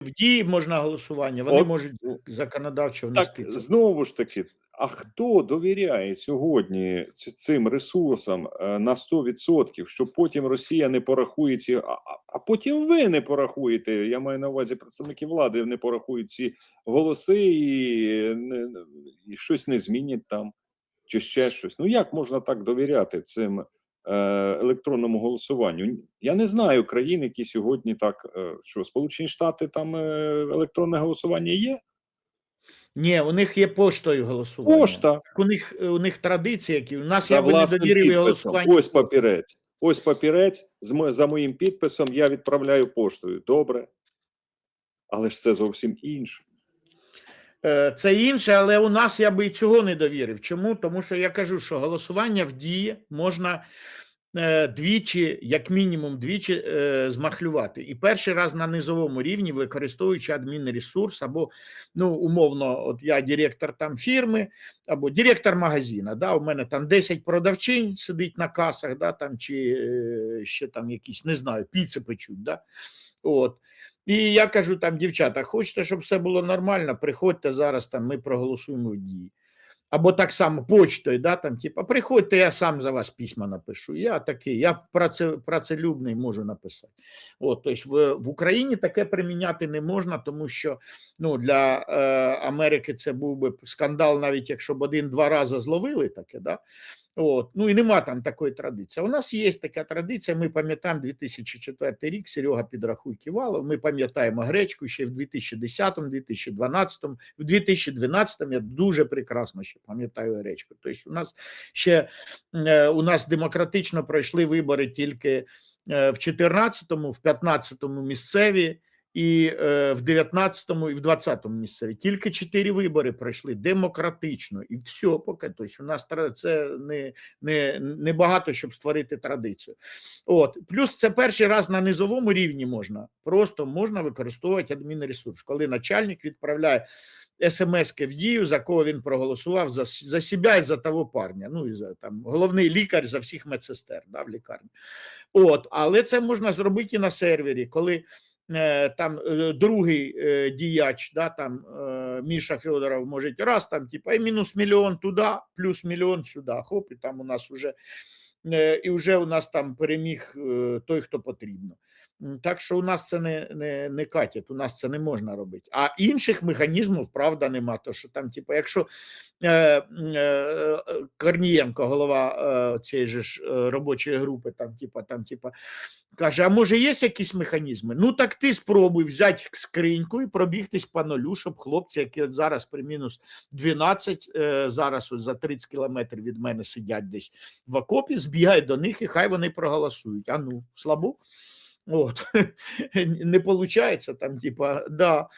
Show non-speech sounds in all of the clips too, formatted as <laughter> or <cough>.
в дії можна голосування, вони От, можуть ну, законодавчо внести це. знову ж таки, а хто довіряє сьогодні цим ресурсам е, на 100%, що потім Росія не порахує ці, а, а- потім ви не порахуєте. Я маю на увазі представники влади не порахують ці голоси і, не- і щось не змінять там, чи ще щось. Ну як можна так довіряти цим? Е, Електронному голосуванню я не знаю країн, які сьогодні так е, що Сполучені Штати там е, електронне голосування є. Ні, у них є поштою голосування. Пошта Так У них у них традиції, які у нас я би власним голосування. Ось папірець. Ось папірець за моїм підписом я відправляю поштою. Добре. Але ж це зовсім інше. Е, Це інше, але у нас я би і цього не довірив. Чому? Тому що я кажу, що голосування в дії можна е, двічі, як мінімум, двічі е, змахлювати. І перший раз на низовому рівні, використовуючи адмінресурс, або ну, умовно, от я директор там фірми, або директор магазина. Да, у мене там 10 продавчинь сидить на касах, да, там, чи ще там якісь, не знаю, піци печуть. Да? От. І я кажу там, дівчата, хочете, щоб все було нормально, приходьте зараз, там ми проголосуємо в дії. Або так само почтою, да, там, типа, приходьте, я сам за вас письма напишу. Я такий, я праце, працелюбний можу написати. От, тобто в, в Україні таке приміняти не можна, тому що ну, для е, Америки це був би скандал, навіть якщо б один-два рази зловили таке. Да? От. Ну і нема там такої традиції. У нас є така традиція. Ми пам'ятаємо 2004 рік. Серега підрахуй Ківалов. Ми пам'ятаємо гречку ще в 2010, 2012, в 2012 я дуже прекрасно ще пам'ятаю гречку. Тобто, у нас ще е, у нас демократично пройшли вибори тільки е, в 14-му, в 15-му місцеві. І е, в 19-му і в 20-му місцеві тільки чотири вибори пройшли демократично, і все поки. Тобто у нас це не, не, не багато, щоб створити традицію. От плюс це перший раз на низовому рівні можна. Просто можна використовувати адмінресурс, коли начальник відправляє смс в дію, за кого він проголосував за, за себе і за того парня. Ну і за там головний лікар за всіх медсестер да, в лікарні. От, але це можна зробити і на сервері, коли там е, другий е, діяч, да, там е, Міша Федоров може раз там, типа, і мінус мільйон туди, плюс мільйон сюди. Хоп, і там у нас вже е, і вже у нас там переміг е, той, хто потрібно. Так що у нас це не, не, не катять, у нас це не можна робити. А інших механізмів, правда, нема. То що там, типу, якщо е, е, Корнієнко, голова е, цієї ж е, робочої групи, там, типа, там, типа, каже: а може є якісь механізми? Ну так ти спробуй взяти скриньку і пробігтись по нулю, щоб хлопці, які от зараз при мінус 12, е, зараз ось за 30 кілометрів від мене сидять десь в окопі, збігай до них і хай вони проголосують. А ну, слабо. От. <laughs> Не виходить там, типа, да.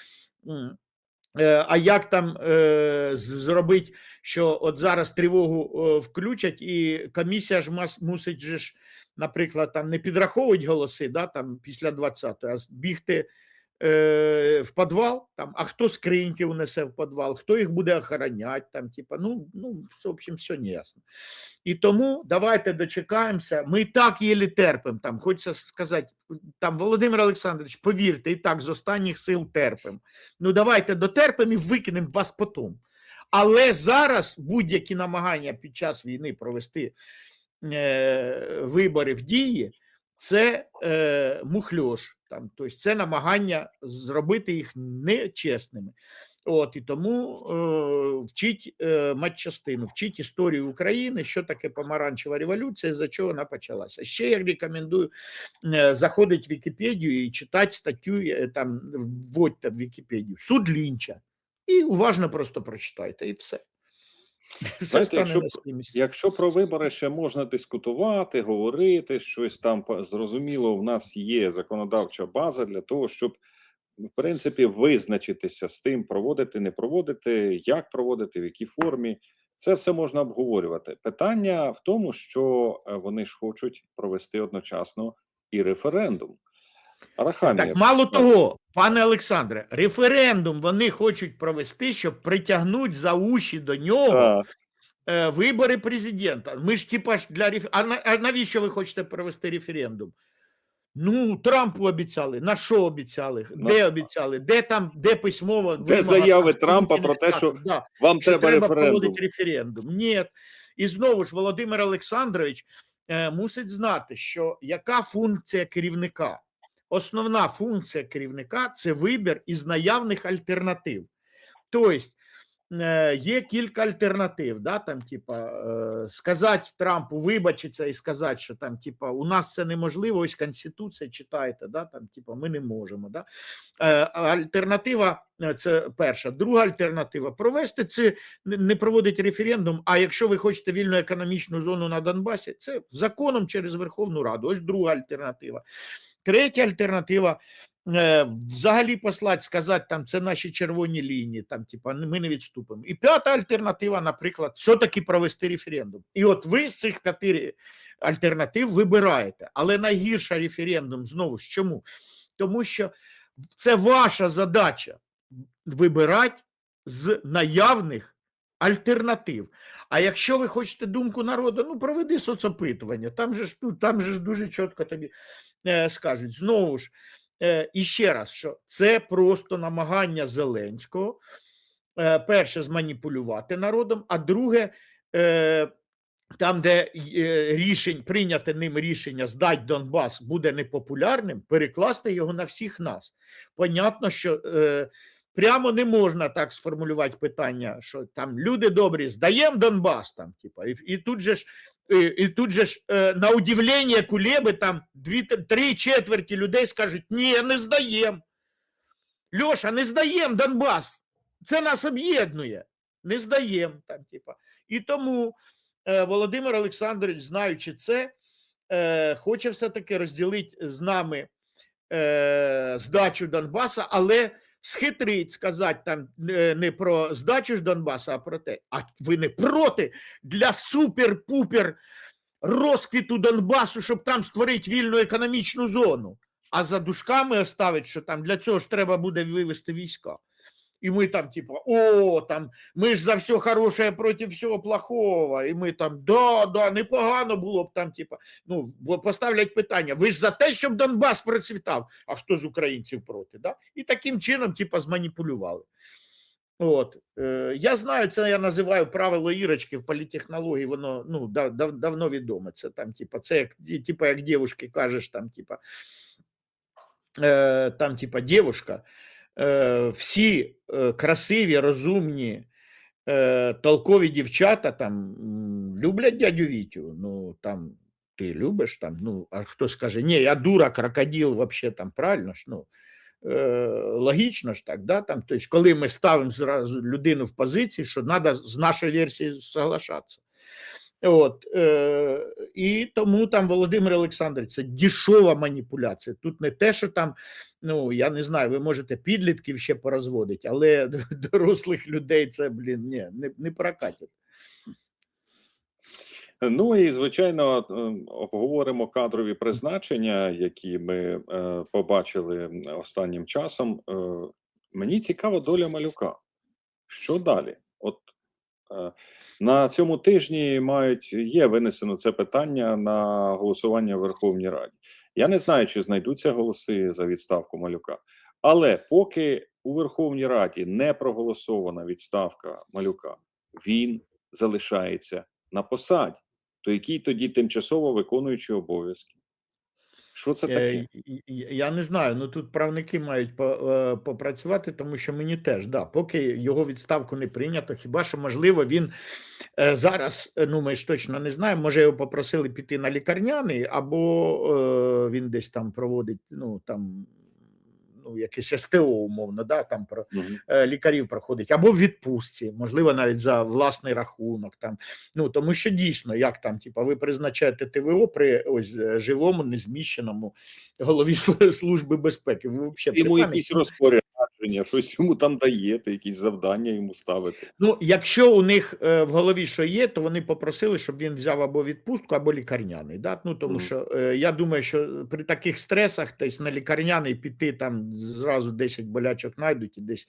Е, А як там е, зробити, що от зараз тривогу е, включать, і комісія ж мусить же ж, наприклад, там не підраховувати голоси, да, там після 20-ї, а бігти е, в підвал, там, а хто скриньки унесе в підвал, хто їх буде охороняти, там, типа, ну, ну, в общем, все не ясно. І тому давайте дочекаємося. Ми і так єлі терпимо. Там хочеться сказати, там Володимир Олександрович, повірте, і так з останніх сил терпимо. Ну давайте дотерпимо і викинемо вас потім. Але зараз будь-які намагання під час війни провести е, вибори в дії, це е, мухльош. Там, тобто це намагання зробити їх нечесними. От і тому е, вчіть е, матчастину, вчіть історію України, що таке помаранчева революція, за чого вона почалася. Ще я рекомендую е, заходити в Вікіпедію і читати статтю, е, там вводьте в Вікіпедію суд Лінча. І уважно просто прочитайте, і все. <laughs> Знаєте, якщо. Якщо про вибори ще можна дискутувати, говорити, щось там зрозуміло, в нас є законодавча база для того, щоб в принципі визначитися з тим, проводити, не проводити, як проводити, в якій формі. Це все можна обговорювати. Питання в тому, що е, вони ж хочуть провести одночасно і референдум. Арахамія, Так, мало того, пане Олександре, референдум вони хочуть провести, щоб притягнути за уші до нього так, е, вибори президента. Ми ж типа для реф... а, на- а навіщо ви хочете провести референдум? Ну, Трампу обіцяли. На що обіцяли? На- Де обіцяли? Де там, де письмово Де вимога заяви Трампа про те, що? Да, Вам що треба референдум. проводити референдум. Ні. І знову ж Володимир Олександрович е, мусить знати, що яка функція керівника? Основна функція керівника це вибір із наявних альтернатив. Тобто е, є кілька альтернатив. Да, там, типа, е, сказати Трампу, вибачитися і сказати, що там, типа, у нас це неможливо, ось Конституція читайте, да, там, типа, ми не можемо. Да. Е, Альтернатива це перша. Друга альтернатива провести це не проводить референдум. А якщо ви хочете вільну економічну зону на Донбасі, це законом через Верховну Раду. Ось друга альтернатива. Третя альтернатива. е, Взагалі послати, сказати, там це наші червоні лінії, там, типа, ми не відступимо. І п'ята альтернатива, наприклад, все-таки провести референдум. І от ви з цих п'яти альтернатив вибираєте. Але найгірша референдум знову ж чому? Тому що це ваша задача вибирати з наявних альтернатив. А якщо ви хочете думку народу, ну проведи соцопитування. Там же ж ну, там же ж дуже чітко тобі е, скажуть. Знову ж, е, і ще раз, що це просто намагання Зеленського, е, перше, зманіпулювати народом, а друге, е, там, де е, рішень, прийняте ним рішення здати Донбас буде непопулярним, перекласти його на всіх нас. Понятно, що е, прямо не можна так сформулювати питання, що там люди добрі, здаємо Донбас, там, типа, і, і тут же ж. І, тут же ж е, на удивлення Кулеби там дві, три четверті людей скажуть: ні, не здаємо. Льоша, не здаємо Донбас. Це нас об'єднує. Не здаємо. Там, типа. І тому е, Володимир Олександрович, знаючи це, е, хоче все-таки розділити з нами е, здачу Донбаса, але схитрить сказати там е, не про здачу ж Донбаса, а про те, а ви не проти для супер-пупер розквіту Донбасу, щоб там створити вільну економічну зону. А за дужками оставить, що там для цього ж треба буде вивести війська. І ми там, типу, о, там, ми ж за все хороше проти всього плохого. І ми там, да, да, непогано було б там, типу, ну, поставлять питання: ви ж за те, щоб Донбас процвітав, а хто з українців проти? Да? І таким чином, типу, зманіпулювали. От. Е, я знаю, це я називаю правило Ірочки в політехнології, воно ну, дав, дав, давно відоме. Це там, типа, це як, типа, як дівушки кажеш, там, типа, е, там, типа, дівушка, всі е, красиві, розумні, е, толкові дівчата там люблять дядю Вітю. Ну, там, ти любиш там, ну, а хто скаже, ні, я дура, крокодил, вообще там правильно ж, ну, логічно ж так, да, там, тобто, коли ми ставимо зразу людину в позиції, що треба з нашої версії соглашатися. От, е, і тому там Володимир Олександрович, це дешова маніпуляція. Тут не те, що там, ну я не знаю, ви можете підлітків ще порозводити, але <laughs> дорослих людей це, блін, ні, не, не прокатить. Ну і звичайно, е, обговоримо кадрові призначення, які ми е, побачили останнім часом. Е, Мені цікава доля малюка. Що далі? От на цьому тижні мають є винесено це питання на голосування в Верховній Раді. Я не знаю, чи знайдуться голоси за відставку малюка, але поки у Верховній Раді не проголосована відставка малюка, він залишається на посаді. То який тоді тимчасово виконуючий обов'язки? Що це Е, таке? Я не знаю. Ну тут правники мають е, попрацювати, тому що мені теж да, поки його відставку не прийнято, хіба що можливо він е, зараз, ну ми ж точно не знаємо. Може його попросили піти на лікарняний, або він десь там проводить, ну там ну якесь СТО, умовно, да, там про mm -hmm. лікарів проходить, або в відпустці, можливо, навіть за власний рахунок. Там ну тому що дійсно, як там, типа, ви призначаєте ТВО при ось е, живому, незміщеному голові <laughs> служби безпеки. Ви взагалі Йому якісь пам'яті? Розпорядження, <laughs> щось йому там даєте, якісь завдання йому ставити. Ну, якщо у них е, в голові що є, то вони попросили, щоб він взяв або відпустку, або лікарняний. Да? Ну, тому mm. що е, я думаю, що при таких стресах десь на лікарняний піти там зразу 10 болячок знайдуть і десь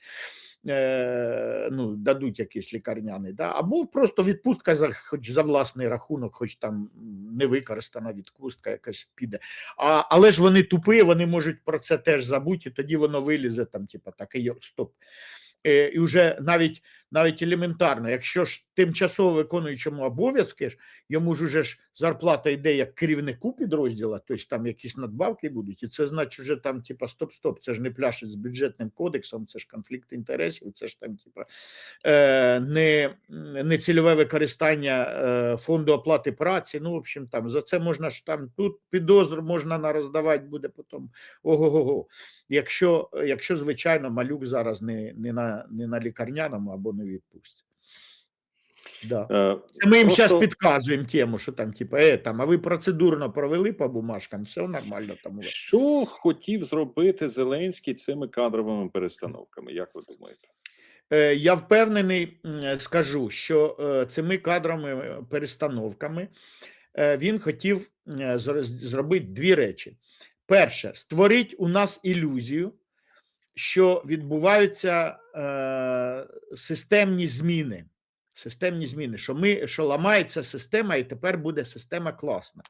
ну, дадуть якийсь лікарняний, да? або просто відпустка за хоч за власний рахунок, хоч там не використана відпустка якась піде. А, але ж вони тупі, вони можуть про це теж забути, і тоді воно вилізе там, типу, так, і стоп. Е, і вже навіть навіть елементарно, якщо ж тимчасово виконуючому обов'язки йому ж уже ж зарплата йде як керівнику підрозділу, тобто там якісь надбавки будуть, і це значить, вже там, типа, стоп-стоп, це ж не пляшить з бюджетним кодексом, це ж конфлікт інтересів, це ж там, типа, е, не, не цільове використання е, фонду оплати праці. Ну, в общем, там за це можна ж там тут підозр можна нароздавати буде потім. Ого-го. Якщо, якщо, звичайно, малюк зараз не, не, на, не на лікарняному або не відпустці. Да. Е, Це Ми їм зараз Просто- підказуємо тему, що там, типу, е, там, а ви процедурно провели по бумажкам, все нормально там. Що хотів зробити Зеленський цими кадровими перестановками? Як ви думаєте? Е, Я впевнений, скажу, що е, цими кадровими перестановками він хотів зробити дві речі. Перше, створить у нас ілюзію, що відбуваються е, системні зміни. Системні зміни, що ми що ламається система, і тепер буде система класна.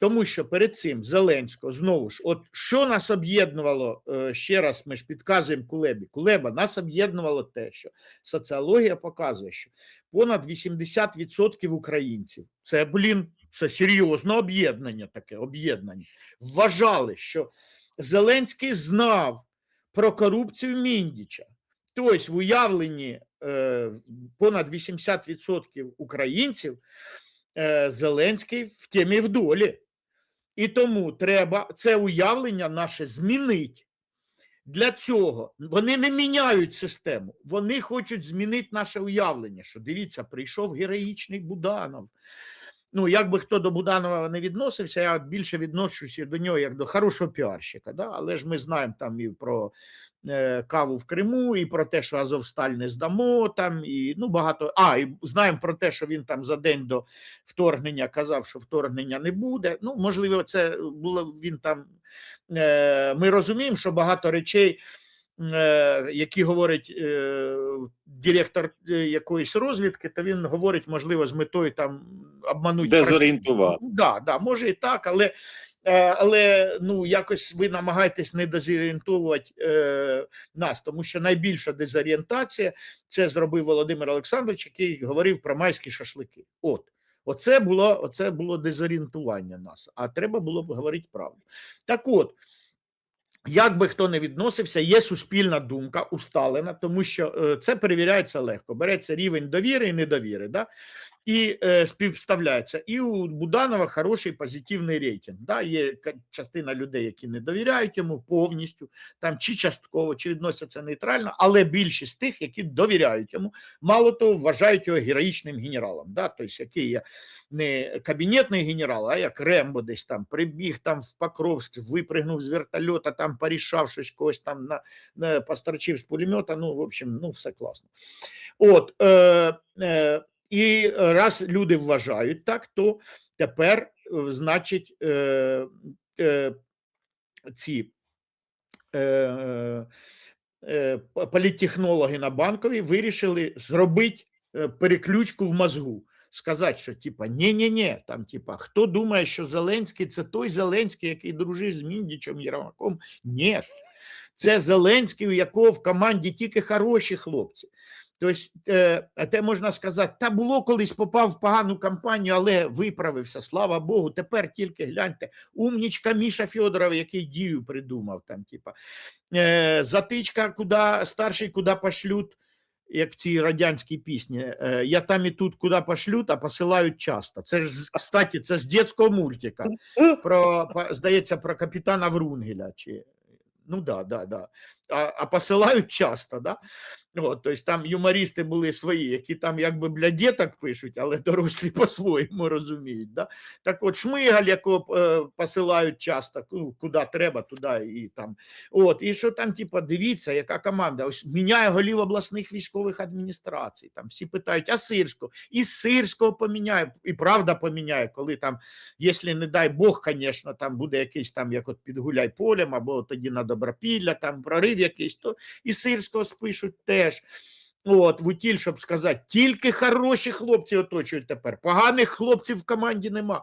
Тому що перед цим Зеленського знову ж, от що нас об'єднувало е, ще раз, ми ж підказуємо Кулебі. Кулеба нас об'єднувало те, що соціологія показує, що понад 80% українців це блін, це серйозне об'єднання, таке об'єднання. Вважали, що Зеленський знав про корупцію Міндіча. Тобто, в уявленні е, понад 80% українців е, Зеленський в темі в долі. І тому треба це уявлення наше змінити. Для цього вони не міняють систему, вони хочуть змінити наше уявлення. Що дивіться, прийшов героїчний Буданов. Ну, як би хто до Буданова не відносився, я більше відношуся до нього як до хорошого піарщика. Да? Але ж ми знаємо там і про е, каву в Криму, і про те, що Азовсталь не здамо, там, і ну, багато. А, і знаємо про те, що він там за день до вторгнення казав, що вторгнення не буде. Ну, можливо, це було він там. Е, ми розуміємо, що багато речей, які говорить е, директор е, якоїсь розвідки, то він говорить, можливо, з метою там обманути. Дезорієнтувати. Да, да, може і так, але, е, але ну, якось ви намагаєтесь не дезорієнтовувати е, нас, тому що найбільша дезорієнтація це зробив Володимир Олександрович, який говорив про майські шашлики. От. Оце було, оце було дезорієнтування нас, а треба було б говорити правду. Так от, як би хто не відносився, є суспільна думка усталена, тому що е, це перевіряється легко. Береться рівень довіри і недовіри, да? І е, співставляється. І у Буданова хороший позитивний рейтинг. Да? Є частина людей, які не довіряють йому повністю, там чи частково, чи відносяться нейтрально, але більшість тих, які довіряють йому, мало того, вважають його героїчним генералом. Да? Тобто, який є не кабінетний генерал, а як Рембо десь там прибіг там в Покровськ, випригнув з вертольота, там порішав щось когось там на, на построчив з пулемета. Ну, в общем, ну все класно. От е, е, і раз люди вважають так, то тепер, е, значить, е, е, ці. Е, е, політтехнологи на банковій вирішили зробити е, переключку в мозгу сказати, що типа ні-ні-ні, там, типа, хто думає, що Зеленський це той Зеленський, який дружив з Міндічем Єрмаком? Ні. Це Зеленський, у якого в команді тільки хороші хлопці. Тобто, а те можна сказати, та було колись попав в погану кампанію, але виправився, слава Богу. Тепер тільки гляньте, умнічка Міша Федоров, який дію придумав там, типа, е, затичка, куди старший, куди пошлють як в цій радянській пісні. е, Я там і тут куди пошлють, а посилають часто. Це ж, кстати, це з дитячого мультика. Про, здається, про капітана Врунгеля. Чи... Ну да, да, да. А, а посилають часто, да? От, тобто там юмористи були свої, які там якби для діток пишуть, але <laughs> дорослі по-своєму розуміють. Да? Так от Шмигаль, якого е, посилають часто, куди треба, туди і там. От, і що там, типу, дивіться, яка команда. Ось міняє голів обласних військових адміністрацій. Там всі питають, а Сирського? І Сирського поміняє, і правда поміняє, коли там, якщо не дай Бог, звісно, там буде якийсь там, як от під гуляй полем, або тоді на Добропілля, там прорив якийсь, то і сирського спишуть теж. От, в утіль, щоб сказати, тільки хороші хлопці оточують тепер. Поганих хлопців в команді нема.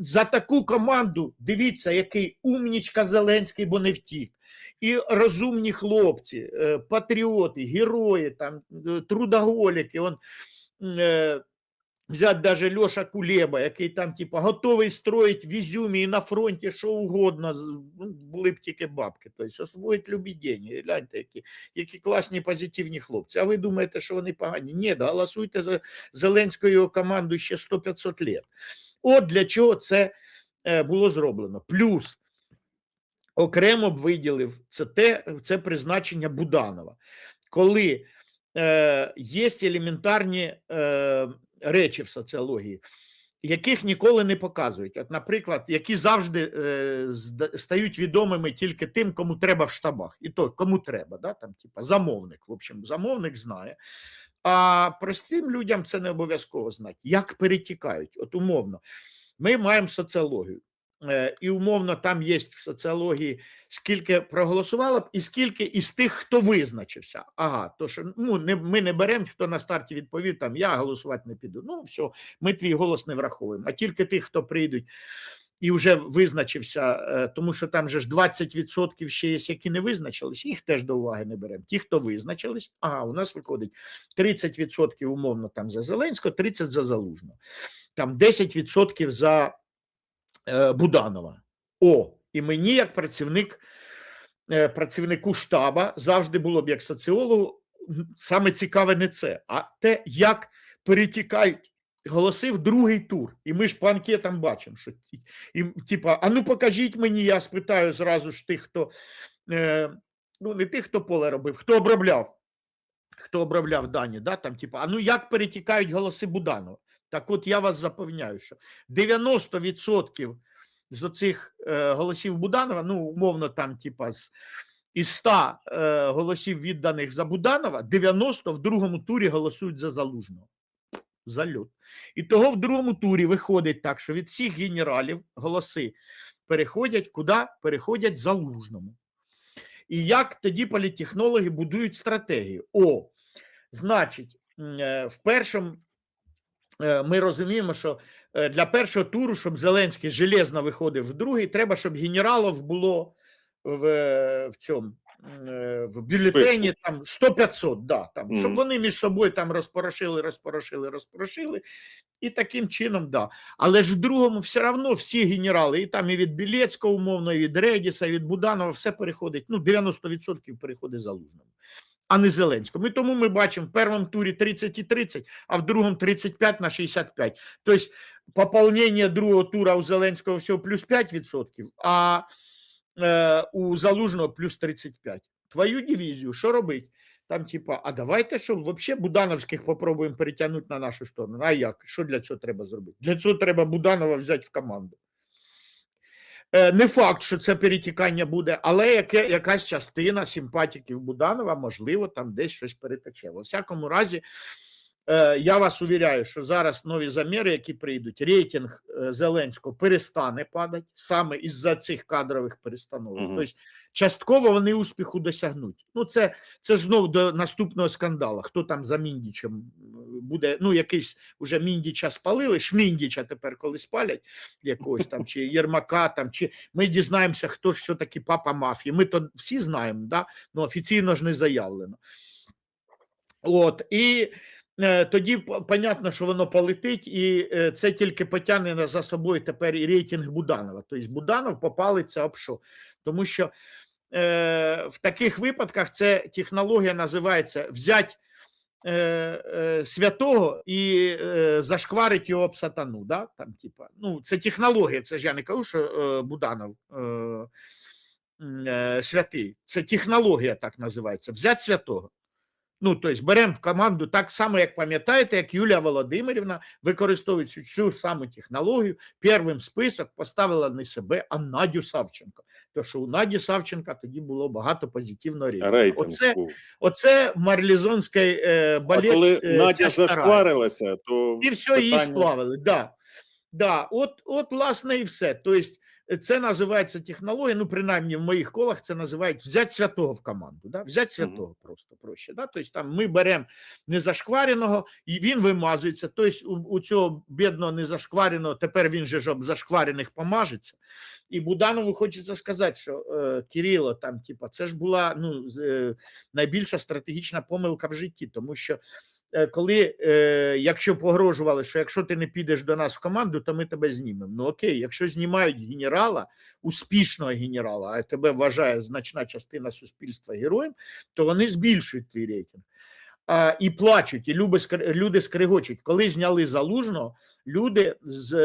За таку команду дивіться, який умнічка Зеленський, бо не втік. І розумні хлопці, е, патріоти, герої, там, е, трудоголіки. Он, взять даже Льоша Кулеба, який там, типа, готовий строїть в Ізюмі і на фронті що угодно, ну, були б тільки бабки. Тобто освоїть любі деньги. Гляньте, які, які класні позитивні хлопці. А ви думаєте, що вони погані? Ні, голосуйте за Зеленською його команду ще 100-500 літ. От для чого це е, було зроблено. Плюс окремо б виділив це те, це призначення Буданова. Коли е, є елементарні е, речі в соціології, яких ніколи не показують. От, наприклад, які завжди е, стають відомими тільки тим, кому треба в штабах. І то кому треба, да? там, типа, замовник. В общем, замовник знає. А простим людям це не обов'язково знати. Як перетікають? От умовно, ми маємо соціологію. Е, І умовно там є в соціології скільки проголосувало б, і скільки із тих, хто визначився. Ага, то що ну не ми не беремо, хто на старті відповів, там я голосувати не піду. Ну все, ми твій голос не враховуємо. А тільки тих, хто прийдуть і вже визначився, е, тому що там же ж 20% ще є, які не визначились, їх теж до уваги не беремо. Ті, хто визначились, ага, у нас виходить 30% умовно там за Зеленського, 30% за Залужного, там 10% за Буданова. О, і мені, як працівник, е, працівнику штаба, завжди було б як соціологу, саме цікаве не це, а те, як перетікають голоси в другий тур. І ми ж по анкетам бачимо, що і, типа, а ну покажіть мені, я спитаю зразу ж тих, хто е, ну не тих, хто поле робив, хто обробляв. Хто обробляв дані, да, там, типа, а ну як перетікають голоси Буданова? Так от я вас запевняю, що 90% з оцих е, голосів Буданова, ну, умовно, там, типа, з, із 100 е, голосів відданих за Буданова, 90 в другому турі голосують за Залужного. Зальот. І того в другому турі виходить так, що від всіх генералів голоси переходять куди? Переходять Залужному. І як тоді політтехнологи будують стратегію? О, значить, е, в першому ми розуміємо, що е, для першого туру, щоб Зеленський железно виходив в другий, треба, щоб генералів було в, е, в цьому е, в бюлетені там 100-500, да, там, щоб вони між собою там розпорошили, розпорошили, розпорошили. І таким чином, да. Але ж в другому все одно всі генерали, і там і від Білецького, умовно, і від Редіса, і від Буданова, все переходить. Ну, 90% переходить залужному, а не Зеленському. І тому ми бачимо в першому турі 30 і 30, а в другому 35 на 65. Тобто поповнення другого тура у Зеленського всього плюс 5%, а е, у Залужного плюс 35. Твою дивізію, що робить? Там, типа, а давайте що, взагалі Будановських попробуємо перетягнути на нашу сторону. А як? Що для цього треба зробити? Для цього треба Буданова взяти в команду. Е, Не факт, що це перетікання буде, але яке, якась частина симпатіків Буданова, можливо, там десь щось перетече. У всякому разі, я вас увіряю, що зараз нові заміри, які прийдуть, рейтинг е, Зеленського перестане падати саме із-за цих кадрових перестановок. Мгм. Тобто, частково вони успіху досягнуть. Ну, це, це ж знову до наступного скандалу. Хто там за Міндічем буде, ну, якийсь уже Міндіча спалили, Шміндіча тепер коли спалять якогось там, чи Єрмака, там, чи ми дізнаємося, хто ж все-таки папа мафії. Ми то всі знаємо, да? ну офіційно ж не заявлено. От, і е, тоді п- понятно, що воно полетить, і е, це тільки потягне за собою тепер і рейтинг Буданова. Тобто Буданов попалиться об що. Тому що е, в таких випадках це технологія називається взять е, е, святого і е, зашкварить його об сатану. Да? Там, типа, ну, це технологія, це ж я не кажу, що е, Буданов е, е, святий. Це технологія так називається. Взять святого. Ну, тобто беремо в команду так само, як пам'ятаєте, як Юлія Володимирівна, використовуючи цю саму технологію, первим список поставила не себе, а Надю Савченко. Тому що у Наді Савченка тоді було багато позитивного рейтингу. Оце, оце марлізонський е, А балет. коли е, Надя зашкварилася, то І все, її сплавили. Да. Да. От, от, власне, і все. Тобто, це називається технологія. Ну, принаймні в моїх колах це називають взяти святого в команду. Да? Взяти святого просто проще. Да? Тобто там ми беремо незашквареного, і він вимазується. Тобто, у, у цього бідного незашквареного, тепер він же ж об зашкварених помажеться. І Буданову хочеться сказати, що е, Кирило, там, типа, це ж була ну, е, найбільша стратегічна помилка в житті, тому що коли, е, якщо погрожували, що якщо ти не підеш до нас в команду, то ми тебе знімемо. Ну окей, якщо знімають генерала, успішного генерала, а тебе вважає значна частина суспільства героєм, то вони збільшують твій рейтинг. А, і плачуть, і люди, скр- люди скригочуть. Коли зняли залужного, люди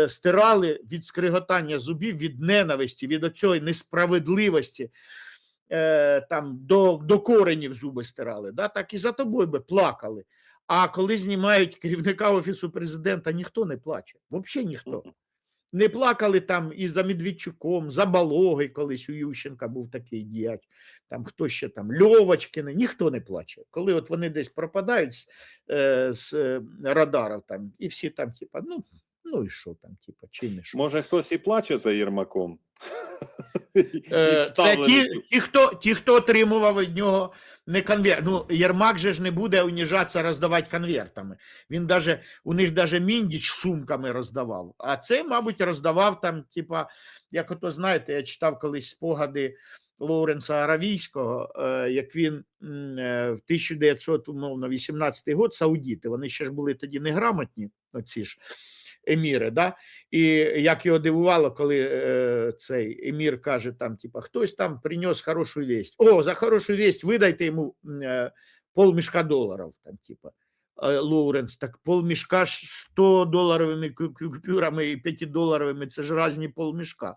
стирали від скриготання зубів, від ненависті, від оцієї несправедливості, е, там до, до коренів зуби стирали. Да? Так і за тобою би плакали. А коли знімають керівника офісу президента, ніхто не плаче. Взагалі ніхто. Не плакали там і за Медведчуком, за Балогой, колись у Ющенка був такий діяч, там хто ще там, Льовочкини, ніхто не плаче. Коли от вони десь пропадають з, е, з е, радарів там, і всі там, типа, ну, ну і що там, типа, чи не що. Може, хтось і плаче за Єрмаком? Е, <laughs> Це ті, ті, хто, ті, хто отримував від нього не конверт. Ну, Єрмак же ж не буде уніжатися роздавати конвертами. Він даже, у них даже міндіч сумками роздавав. А це, мабуть, роздавав там, типа, як ото знаєте, я читав колись спогади Лоуренса Аравійського, е, як він е, в 1900, умовно, 18 год, саудіти, вони ще ж були тоді неграмотні, оці ж еміри, да? І як його дивувало, коли е, цей емір каже, там, типа, хтось там принес хорошу вість. О, за хорошу вість видайте йому е, полмішка доларів, там, типа. Лоуренс, так полмішка ж 100 доларовими купюрами і 5-доларовими, це ж різні полмішка.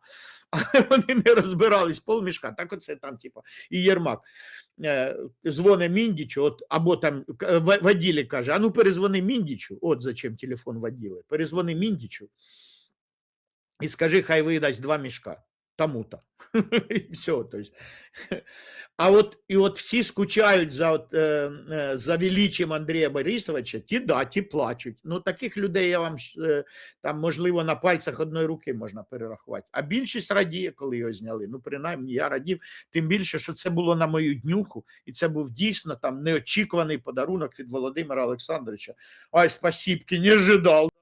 Але вони не розбирались, полмішка, так оце там, типу, і Єрмак. дзвони дзвоне Міндічу, от, або там Ваділі каже, а ну перезвони Міндічу, от зачем телефон Ваділи. перезвони Міндічу і скажи, хай видасть два мішка тому-то. <laughs> І все. А от і от всі скучають за, от, е, е, за величим Андрія Борисовича, ті да, ті плачуть. Ну таких людей я вам е, там, можливо, на пальцях одної руки можна перерахувати. А більшість радіє, коли його зняли. Ну, принаймні, я радів, тим більше, що це було на мою днюху, і це був дійсно там неочікуваний подарунок від Володимира Олександровича. Ай, спасибки, не ожидав.